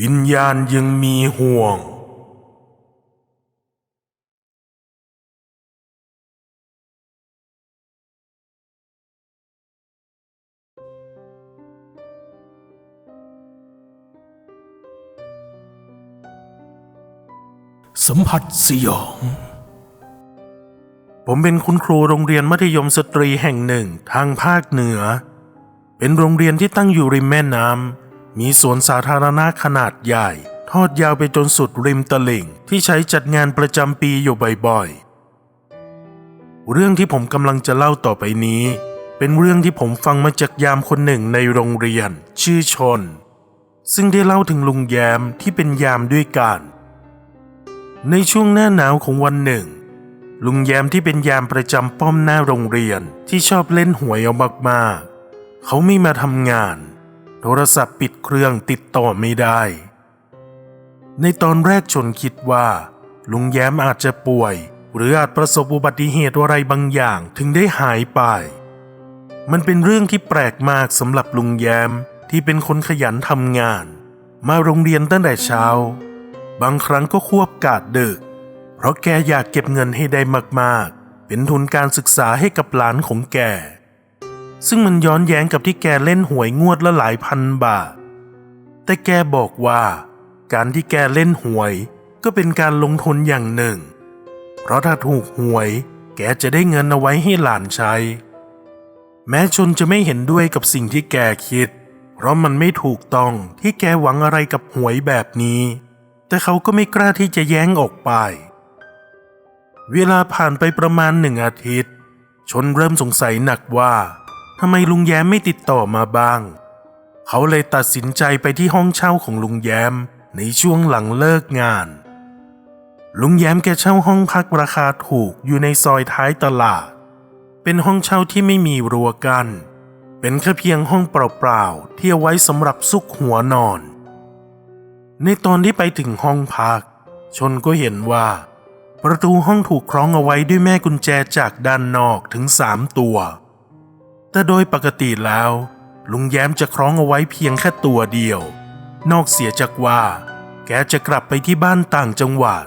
วิญญาณยังมีห่วง สัมผัสสยอง ผมเป็นคุณครูโรงเรียนมัธยมสตรีแห่งหนึ่งทางภาคเหนือ เป็นโรงเรียนที่ตั้งอยู่ริมแม่น้ำ มีสวนสาธารณะขนาดใหญ่ ทอดยาวไปจนสุดริมตลิ่ง ที่ใช้จัดงานประจำปีอยู่บ่อยๆ เรื่องที่ผมกำลังจะเล่าต่อไปนี้ เป็นเรื่องที่ผมฟังมาจากยามคนหนึ่งในโรงเรียน ชื่อชน ซึ่งได้เล่าถึงลุงแยมที่เป็นยามด้วยกัน ในช่วงหน้าหนาวของวันหนึ่ง ลุงแยมที่เป็นยามประจำป้อมหน้าโรงเรียนที่ชอบเล่นหวยเอามากๆเขาไม่มาทำงาน โทรศัพท์ปิดเครื่องติดต่อไม่ได้ ในตอนแรกชนคิดว่า ลุงแย้มอาจจะป่วย หรืออาจประสบอุบัติเหตุอะไรบางอย่างถึงได้หายไป มันเป็นเรื่องที่แปลกมากสำหรับลุงแย้มที่เป็นคนขยันทำงาน มาโรงเรียนตั้งแต่เช้า บางครั้งก็ควบกาดดึก เพราะแกอยากเก็บเงินให้ได้มากๆ เป็นทุนการศึกษาให้กับหลานของแก ซึ่งมันย้อนแย้งกับที่แกเล่นหวยงวดละหลายพันบาท แต่แกบอกว่า การที่แกเล่นหวยก็เป็นการลงทุนอย่างหนึ่ง เพราะถ้าถูกหวย แกจะได้เงินเอาไว้ให้หลานใช้ แม้ชนจะไม่เห็นด้วยกับสิ่งที่แกคิด เพราะมันไม่ถูกต้องที่แกหวังอะไรกับหวยแบบนี้ แต่เขาก็ไม่กล้าที่จะแย้งออกไป เวลาผ่านไปประมาณหนึ่งอาทิตย์ ชนเริ่มสงสัยหนักว่า ทำไมลุงแย้มไม่ติดต่อมาบ้าง เขาเลยตัดสินใจไปที่ห้องเช่าของลุงแย้มในช่วงหลังเลิกงาน ลุงแย้มแกเช่าห้องพักราคาถูกอยู่ในซอยท้ายตลาด เป็นห้องเช่าที่ไม่มีรั้วกัน้นเป็นแค่เพียงห้องเปล่าๆที่เอาไว้สำหรับซุกหัวนอน ในตอนที่ไปถึงห้องพัก ชนก็เห็นว่า ประตูห้องถูกคล้องเอาไว้ด้วยแม่กุญแจจากด้านนอกถึงสามตัว แต่โดยปกติแล้ว ลุงแย้มจะคล้องเอาไว้เพียงแค่ตัวเดียว นอกเสียจากว่า แกจะกลับไปที่บ้านต่างจังหวัด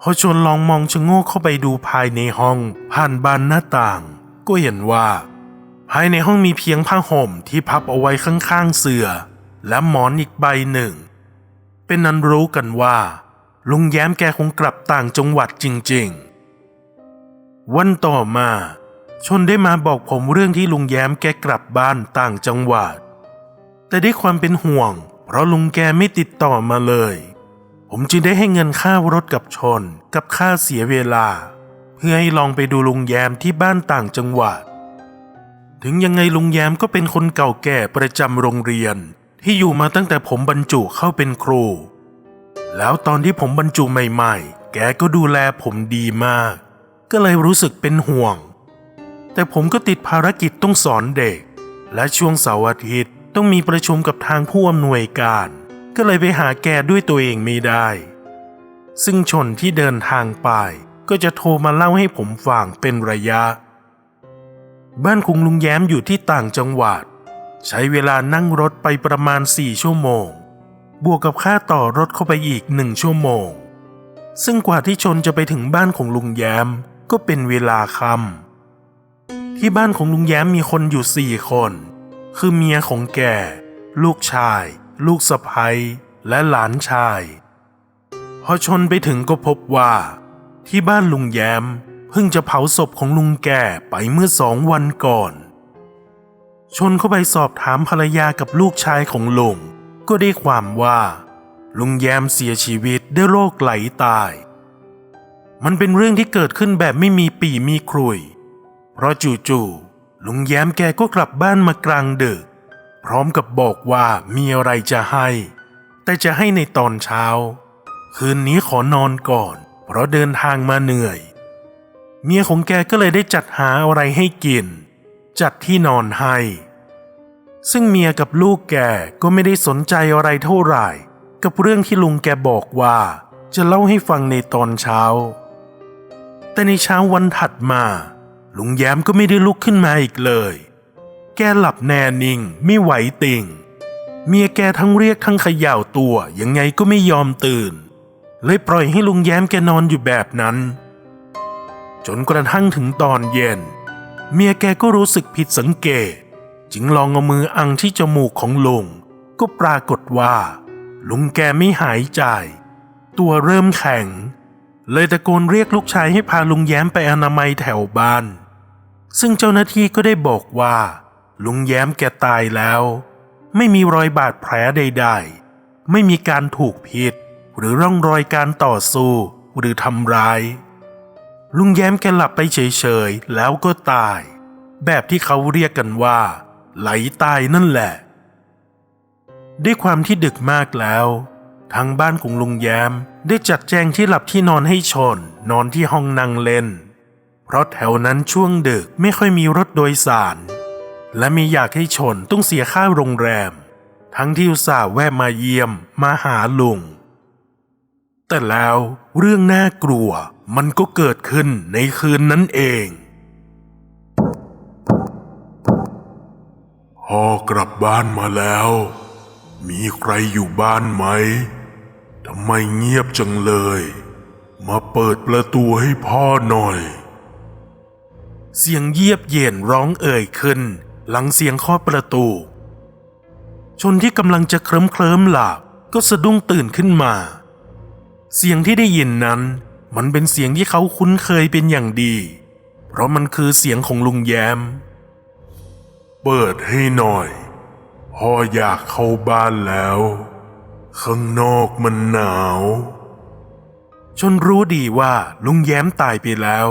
พอชนลองมองชะโงกเข้าไปดูภายในห้องผ่านบานหน้าต่าง ก็เห็นว่า ภายในห้องมีเพียงผ้าห่มที่พับเอาไว้ข้างๆเสือ่อ และหมอนอีกใบหนึ่ง เป็นนั้นรู้กันว่า ลุงแย้มแกคงกลับต่างจังหวัดจริงๆ วันต่อมา ชนได้มาบอกผมเรื่องที่ลุงแย้มแกกลับบ้านต่างจังหวัด แต่ด้วยความเป็นห่วง เพราะลุงแกไม่ติดต่อมาเลย ผมจึงได้ให้เงินค่ารถกับชนกับค่าเสียเวลา เพื่อให้ลองไปดูลุงแย้มที่บ้านต่างจังหวัด ถึงยังไงลุงแย้มก็เป็นคนเก่าแก่ประจำโรงเรียน ที่อยู่มาตั้งแต่ผมบรรจุเข้าเป็นครู แล้วตอนที่ผมบรรจุใหม่ ๆ แกก็ดูแลผมดีมาก ก็เลยรู้สึกเป็นห่วง แต่ผมก็ติดภารกิจต้องสอนเด็ก และช่วงเสาร์อาทิตย์ต้องมีประชุมกับทางผู้อำนวยการ ก็เลยไปหาแกด้วยตัวเองไม่ได้ ซึ่งชนที่เดินทางไปก็จะโทรมาเล่าให้ผมฟังเป็นระยะ บ้านคุงลุงแย้มอยู่ที่ต่างจังหวัด ใช้เวลานั่งรถไปประมาณสี่ชั่วโมง บวกกับค่าต่อรถเข้าไปอีกหนึ่งชั่วโมง ซึ่งกว่าที่ชนจะไปถึงบ้านของลุงแย้มก็เป็นเวลาค่ำ ที่บ้านของลุงแย้มมีคนอยู่สี่คน คือเมียของแก ลูกชาย ลูกสะใภ้และหลานชาย พอชนไปถึงก็พบว่า ที่บ้านลุงแย้มเพิ่งจะเผาศพของลุงแก่ไปเมื่อสองวันก่อน ชนเข้าไปสอบถามภรรยากับลูกชายของลุงก็ได้ความว่า ลุงแย้มเสียชีวิตด้วยโรคไหลตาย มันเป็นเรื่องที่เกิดขึ้นแบบไม่มีปีมีครุย เพราะจู่ๆลุงแย้มแกก็กลับบ้านมากลางดึก พร้อมกับบอกว่ามีอะไรจะให้ แต่จะให้ในตอนเช้า คืนนี้ขอนอนก่อน เพราะเดินทางมาเหนื่อย เมียของแกก็เลยได้จัดหาอะไรให้กิน จัดที่นอนให้ ซึ่งเมียกับลูกแกก็ไม่ได้สนใจอะไรเท่าไหร่ กับเรื่องที่ลุงแกบอกว่า จะเล่าให้ฟังในตอนเช้า แต่ในเช้าวันถัดมา ลุงแย้มก็ไม่ได้ลุกขึ้นมาอีกเลย แกหลับแน่นิ่งไม่ไหวติ่ง เมียแกทั้งเรียกทั้งเขย่าตัวยังไงก็ไม่ยอมตื่น เลยปล่อยให้ลุงแย้มแกนอนอยู่แบบนั้น จนกระทั่งถึงตอนเย็น เมียแกก็รู้สึกผิดสังเกต จึงลองเอามืออังที่จมูกของลุงก็ปรากฏว่า ลุงแกไม่หายใจ ตัวเริ่มแข็ง เลยตะโกนเรียกลูกชายให้พาลุงแย้มไปอนามัยแถวบ้าน ซึ่งเจ้าหน้าที่ก็ได้บอกว่า ลุงแย้มแกตายแล้ว ไม่มีรอยบาดแผลใดๆ ไม่มีการถูกพิษ หรือร่องรอยการต่อสู้ หรือทำร้าย ลุงแย้มแกหลับไปเฉยๆ แล้วก็ตาย แบบที่เขาเรียกกันว่า ไหลตายนั่นแหละ ด้วยความที่ดึกมากแล้ว ทางบ้านของลุงแย้มได้จัดแจงที่หลับที่นอนให้ชนนอนที่ห้องนั่งเล่น เพราะแถวนั้นช่วงดึกไม่ค่อยมีรถโดยสาร และมีอยากให้ชนต้องเสียค่าโรงแรม ทั้งที่อุตส่าห์แวะมาเยี่ยมมาหาลุง แต่แล้วเรื่องน่ากลัวมันก็เกิดขึ้นในคืนนั้นเองพ่อกลับบ้านมาแล้ว มีใครอยู่บ้านไหม ทำไมเงียบจังเลย มาเปิดประตูให้พ่อหน่อย เสียงเยียบเย็นร้องเอ่ยขึ้น หลังเสียงเคาะประตู ชนที่กำลังจะเคลิ้มเคลิ้มหลับก็สะดุ้งตื่นขึ้นมา เสียงที่ได้ยินนั้น มันเป็นเสียงที่เขาคุ้นเคยเป็นอย่างดี เพราะมันคือเสียงของลุงแย้ม เปิดให้หน่อยพ่ออยากเข้าบ้านแล้ว ข้างนอกมันหนาวชนรู้ดีว่าลุงแย้มตายไปแล้ว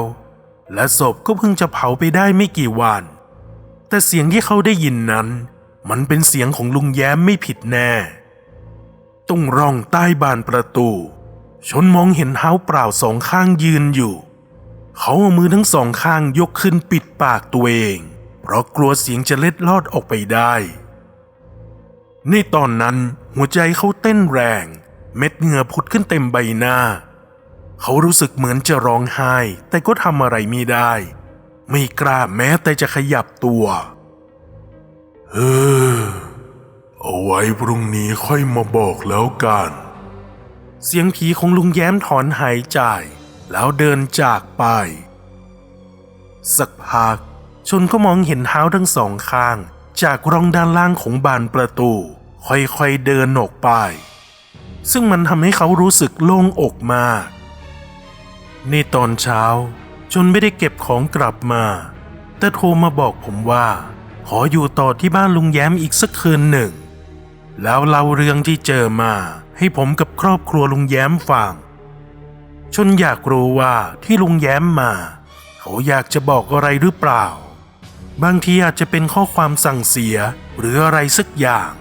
และศพก็เพิ่งจะเผาไปได้ไม่กี่วัน แต่เสียงที่เขาได้ยินนั้น มันเป็นเสียงของลุงแย้มไม่ผิดแน่ตรงร่องใต้บานประตูชนมองเห็นเท้าเปล่าสองข้างยืนอยู่ เขาเอามือทั้งสองข้างยกขึ้นปิดปากตัวเอง เพราะกลัวเสียงจะเล็ดลอดออกไปได้ ในตอนนั้นหัวใจเขาเต้นแรง เม็ดเหงื่อผุดขึ้นเต็มใบหน้า เขารู้สึกเหมือนจะร้องไห้ แต่ก็ทำอะไรไม่ได้ ไม่กล้าแม้แต่จะขยับตัวเออเอาไว้พรุ่งนี้ค่อยมาบอกแล้วกัน เสียงผีของลุงแย้มถอนหายใจ แล้วเดินจากไป สักพักชนก็มองเห็นเท้าทั้งสองข้าง จากร่องด้านล่างของบานประตู ค่อยๆเดินออกไป ซึ่งมันทำให้เขารู้สึกโล่งอกมากในตอนเช้าชนไม่ได้เก็บของกลับมา แต่โทรมาบอกผมว่า ขออยู่ต่อที่บ้านลุงแย้มอีกสักคืนหนึ่ง แล้วเล่าเรื่องที่เจอมาให้ผมกับครอบครัวลุงแย้มฟังชนอยากรู้ว่าที่ลุงแย้มมา เขาอยากจะบอกอะไรหรือเปล่า บางทีอาจจะเป็นข้อความสั่งเสียหรืออะไรสักอย่าง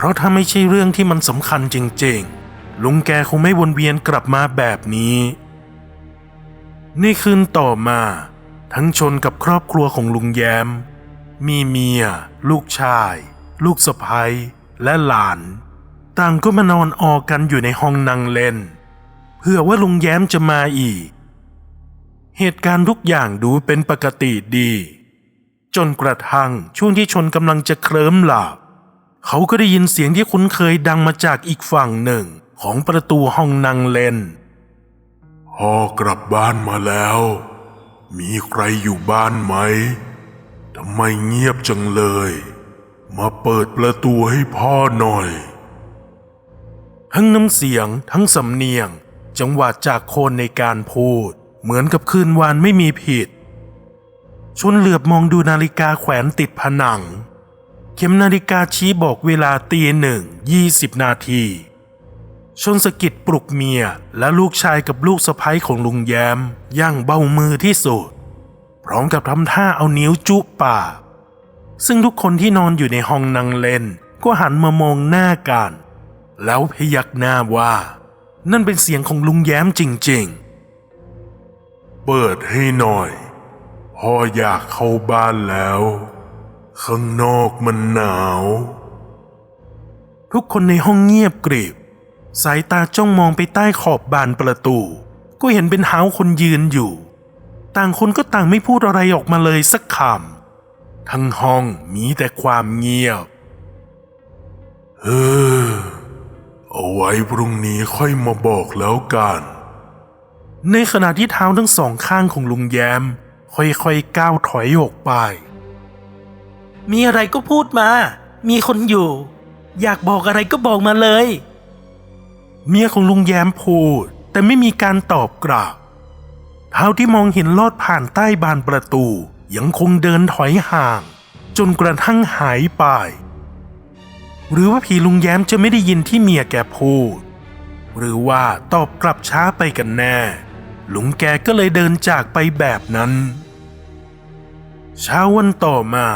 เพราะถ้าไม่ใช่เรื่องที่มันสำคัญจริงๆ ลุงแกคงไม่วนเวียนกลับมาแบบนี้ ในคืนต่อมา ทั้งชนกับครอบครัวของลุงแย้ม มีเมีย ลูกชาย ลูกสะใภ้และหลาน ต่างก็มานอนออกันอยู่ในห้องนั่งเล่นเพื่อว่าลุงแย้มจะมาอีก เหตุการณ์ทุกอย่างดูเป็นปกติดี จนกระทั่งช่วงที่ชนกำลังจะเคลิ้มหลับ เขาก็ได้ยินเสียงที่คุ้นเคยดังมาจากอีกฝั่งหนึ่งของประตูห้องนั่งเล่นพ่อกลับบ้านมาแล้ว มีใครอยู่บ้านไหมทำไมเงียบจังเลย มาเปิดประตูให้พ่อหน่อย ทั้งน้ำเสียงทั้งสำเนียง จังหวะจากโคนในการพูด เหมือนกับคืนวานไม่มีผิดชนเหลือบมองดูนาฬิกาแขวนติดผนังเข็มนาฬิกาชี้บอกเวลาตีหนึ่งยี่สิบนาที ชนสกิดปลุกเมียและลูกชายกับลูกสะใภ้ของลุงแยมย่างเบ้ามือที่สุด พร้อมกับทำท่าเอานิ้วจุปาก ซึ่งทุกคนที่นอนอยู่ในห้องนั่งเล่นก็หันมามองหน้ากัน แล้วพยักหน้าว่า นั่นเป็นเสียงของลุงแย้มจริงๆ เปิดให้หน่อยพ่ออยากเข้าบ้านแล้ว ข้างนอกมันหนาวๆทุกคนในห้องเงียบกริบ สายตาจ้องมองไปใต้ขอบบานประตู ก็เห็นเป็นเท้าคนยืนอยู่ ต่างคนก็ต่างไม่พูดอะไรออกมาเลยสักคำ ทั้งห้องมีแต่ความเงียบ เออ เอาไว้พรุ่งนี้ค่อยมาบอกแล้วกัน ในขณะที่เท้าทั้งสองข้างของลุงแย้มค่อยๆก้าวถอยออกไป มีอะไรก็พูดมา มีคนอยู่ อยากบอกอะไรก็บอกมาเลย เมียของลุงแย้มพูด แต่ไม่มีการตอบกลับเท้าที่มองเห็นลอดผ่านใต้บานประตู ยังคงเดินถอยห่าง จนกระทั่งหายไป หรือว่าผีลุงแย้มจะไม่ได้ยินที่เมียแกพูด หรือว่าตอบกลับช้าไปกันแน่ ลุงแกก็เลยเดินจากไปแบบนั้น เช้าวันต่อมา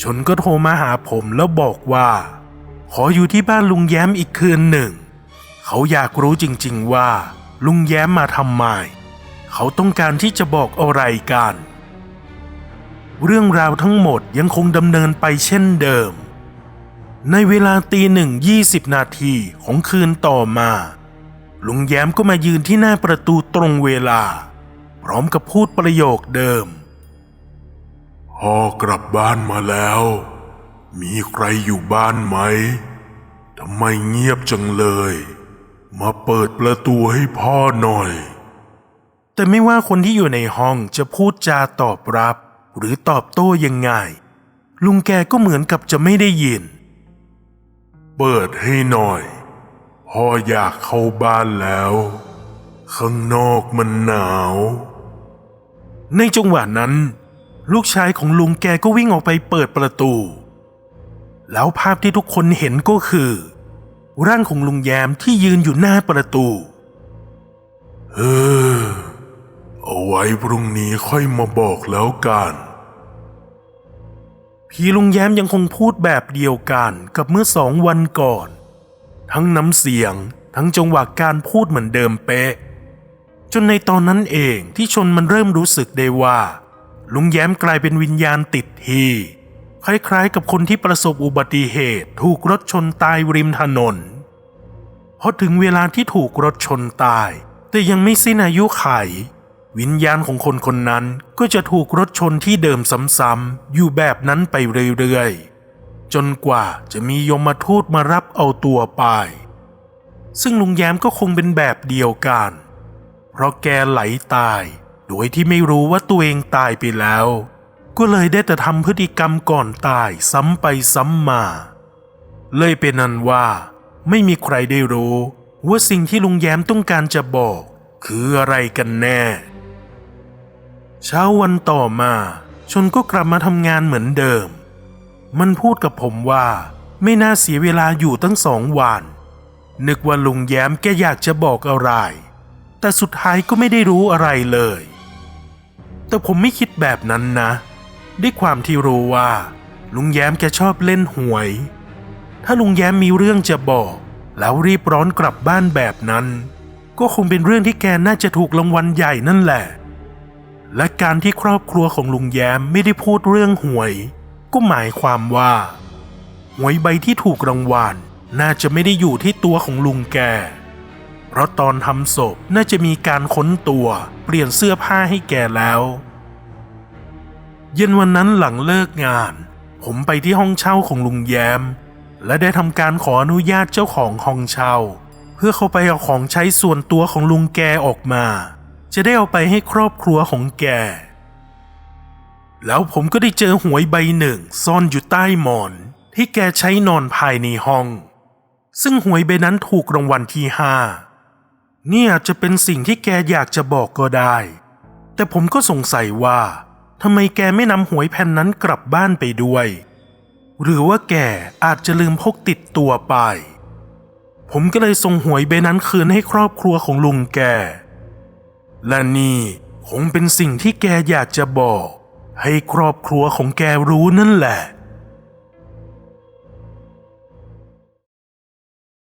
ชนก็โทรมาหาผมแล้วบอกว่า ขออยู่ที่บ้านลุงแย้มอีกคืนหนึ่ง เขาอยากรู้จริงๆว่า ลุงแย้มมาทำไม เขาต้องการที่จะบอกอะไรกัน เรื่องราวทั้งหมดยังคงดำเนินไปเช่นเดิม ในเวลาตีหนึ่งยี่สิบนาทีของคืนต่อมา ลุงแย้มก็มายืนที่หน้าประตูตรงเวลา พร้อมกับพูดประโยคเดิม พ่อกลับบ้านมาแล้ว มีใครอยู่บ้านไหม ทำไมเงียบจังเลย มาเปิดประตูให้พ่อหน่อย แต่ไม่ว่าคนที่อยู่ในห้องจะพูดจาตอบรับ หรือตอบโต้ยังไง ลุงแกก็เหมือนกับจะไม่ได้ยิน เปิดให้หน่อย พ่ออยากเข้าบ้านแล้ว ข้างนอกมันหนาว ในจังหวะนั้น ลูกชายของลุงแกก็วิ่งออกไปเปิดประตู แล้วภาพที่ทุกคนเห็นก็คือ ร่างของลุงแยมที่ยืนอยู่หน้าประตู เออ เอาไว้พรุ่งนี้ค่อยมาบอกแล้วกันพี่ลุงแย้มยังคงพูดแบบเดียวกันกับเมื่อสองวันก่อน ทั้งน้ำเสียงทั้งจังหวะการพูดเหมือนเดิมเป๊ะ จนในตอนนั้นเองที่ชนมันเริ่มรู้สึกได้ว่า ลุงแย้มกลายเป็นวิญญาณติดทีคล้ายๆกับคนที่ประสบอุบัติเหตุถูกรถชนตายริมถนนพอถึงเวลาที่ถูกรถชนตาย แต่ยังไม่สิ้นอายุไข วิญญาณของคนคนนั้นก็จะถูกรถชนที่เดิมซ้ำๆอยู่แบบนั้นไปเรื่อยๆ จนกว่าจะมียมทูตมารับเอาตัวไป ซึ่งลุงแย้มก็คงเป็นแบบเดียวกัน เพราะแกไหลตาย โดยที่ไม่รู้ว่าตัวเองตายไปแล้ว ก็เลยได้แต่ทำพฤติกรรมก่อนตายซ้ำไปซ้ำมา เลยเป็นนั้นว่าไม่มีใครได้รู้ว่าสิ่งที่ลุงแย้มต้องการจะบอก คืออะไรกันแน่ เช้าวันต่อมา ชนก็กลับมาทำงานเหมือนเดิม มันพูดกับผมว่า ไม่น่าเสียเวลาอยู่ตั้งสองวันนึกว่าลุงแย้มแกอยากจะบอกอะไร แต่สุดท้ายก็ไม่ได้รู้อะไรเลย แต่ผมไม่คิดแบบนั้นนะ ด้วยความที่รู้ว่า ลุงแย้มแกชอบเล่นหวย ถ้าลุงแย้มมีเรื่องจะบอก แล้วรีบร้อนกลับบ้านแบบนั้น ก็คงเป็นเรื่องที่แกน่าจะถูกรางวัลใหญ่นั่นแหละ และการที่ครอบครัวของลุงแย้มไม่ได้พูดเรื่องหวย ก็หมายความว่าหวยใบที่ถูกรางวัลน่าจะไม่ได้อยู่ที่ตัวของลุงแก เพราะตอนทำศพน่าจะมีการค้นตัว เปลี่ยนเสื้อผ้าให้แกแล้ว เย็นวันนั้นหลังเลิกงาน ผมไปที่ห้องเช่าของลุงแย้ม และได้ทำการขออนุญาตเจ้าของห้องเช่า เพื่อเข้าไปเอาของใช้ส่วนตัวของลุงแกออกมา จะได้เอาไปให้ครอบครัวของแก แล้วผมก็ได้เจอหวยใบหนึ่งซ่อนอยู่ใต้หมอน ที่แกใช้นอนภายในห้องซึ่งหวยใบนั้นถูกรางวัลที่ห้า เนี่ยจะเป็นสิ่งที่แกอยากจะบอกก็ได้ แต่ผมก็สงสัยว่าทำไมแกไม่นำหวยแผ่นนั้นกลับบ้านไปด้วย หรือว่าแกอาจจะลืมพกติดตัวไป ผมก็เลยส่งหวยใบนั้นคืนให้ครอบครัวของลุงแก และนี่คงเป็นสิ่งที่แกอยากจะบอก ให้ครอบครัวของแกรู้นั่นแหละ